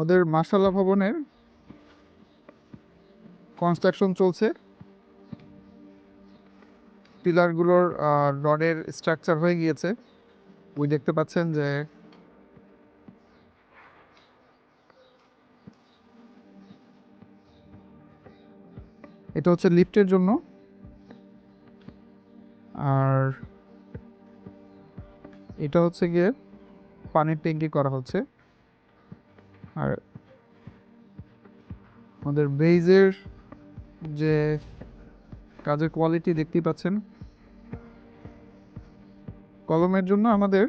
ওদের মাসাল্লা ভবনের কনস্ট্রাকশন চলছে। পিলারগুলোর রডের স্ট্রাকচার হয়ে গিয়েছে। ওই দেখতে পাচ্ছেন যে এটা হচ্ছে লিফটের জন্য। আর এটা হচ্ছে গিয়ে পানির ট্যাঙ্কি করা হচ্ছে। আর আমাদের বেইজের যে কাজের কোয়ালিটি দেখতেই পাচ্ছেন, কলমের জন্য আমাদের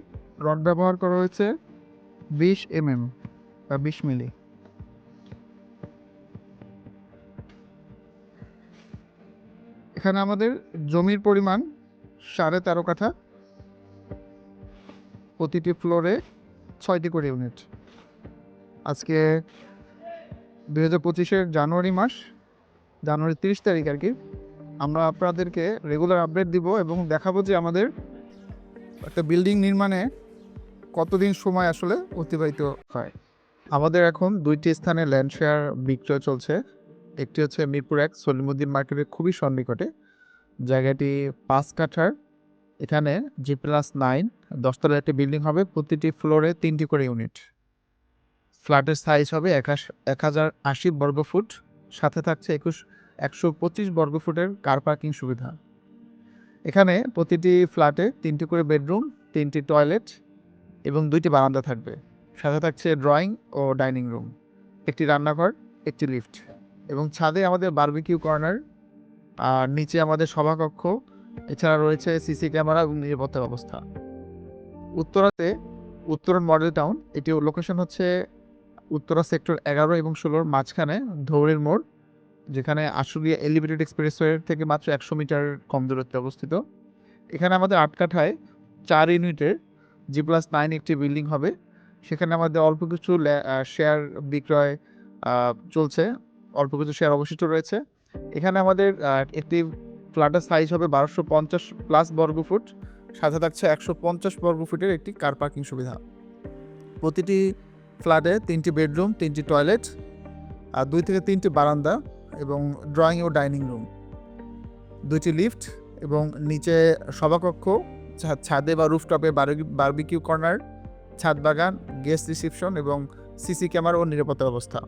রড ব্যবহার করা হয়েছে বিশ এমএম বা বিশ মিলি এখানে আমাদের জমির পরিমাণ সাড়ে তেরো কাঠা, প্রতিটি ফ্লোরে ছয়টি করে ইউনিট আজকে দুই হাজার পঁচিশের জানুয়ারি মাস জানুয়ারি তিরিশ তারিখ আর কি। আমরা আপনাদেরকে রেগুলার আপডেট দিব এবং দেখাবো যে আমাদের একটা বিল্ডিং নির্মাণে কতদিন সময় আসলে অতিবাহিত হয়। আমাদের এখন দুইটি স্থানে ল্যান্ড শেয়ার বিক্রয় চলছে। একটি হচ্ছে মিরপুর এক, সলিমুদ্দিন মার্কেটের খুবই সন্নিকটে। জায়গাটি পাঁচ কাঠার, এখানে জি প্লাস নাইন দশতলা একটি বিল্ডিং হবে, প্রতিটি ফ্লোরে তিনটি করে ইউনিট ফ্ল্যাটের সাইজ হবে এক হাজার আশি বর্গ ফুট। সাথে থাকছে একুশ একশো পঁচিশ বর্গ ফুটের কার পার্কিং সুবিধা। এখানে প্রতিটি ফ্ল্যাটে তিনটি করে বেডরুম তিনটি টয়লেট এবং দুইটি বারান্দা থাকবে। সাথে থাকছে ড্রয়িং ও ডাইনিং রুম একটি রান্নাঘর, একটি লিফট এবং ছাদে আমাদের বারবিকিউ কর্নার আর নিচে আমাদের সভাকক্ষ। এছাড়া রয়েছে সিসি ক্যামেরা এবং নিরাপত্তা ব্যবস্থা। উত্তরাতে উত্তরণ মডেল টাউন এটি লোকেশন হচ্ছে উত্তরা সেক্টর এগারো এবং ষোলোর মাঝখানে ধৌরের মোড়, যেখানে আশুলিয়া এলিভেটেড এক্সপ্রেসওয়ে থেকে মাত্র একশো মিটার কম দূরত্বে অবস্থিত। এখানে আমাদের আট কাঠায় চার ইউনিটের জি প্লাস নাইন একটি বিল্ডিং হবে। সেখানে আমাদের অল্প কিছু শেয়ার বিক্রয় চলছে। অল্প কিছু শেয়ার অবশিষ্ট রয়েছে। এখানে আমাদের একটি ফ্ল্যাটের সাইজ হবে বারোশো পঞ্চাশ প্লাস বর্গ ফুট। সাথে থাকছে একশো পঞ্চাশ বর্গ ফুটের একটি কার পার্কিং সুবিধা। প্রতিটি ফ্ল্যাটে তিনটি বেডরুম, তিনটি টয়লেট, আর দুই থেকে তিনটি বারান্দা এবং ড্রয়িং ও ডাইনিং রুম। দুইটি লিফট এবং নিচে সভাকক্ষ ছাদে বা রুফটপে বারবিকিউ কর্নার, ছাদ বাগান, গেস্ট রিসিপশন এবং সিসি ক্যামেরা ও নিরাপত্তা ব্যবস্থা।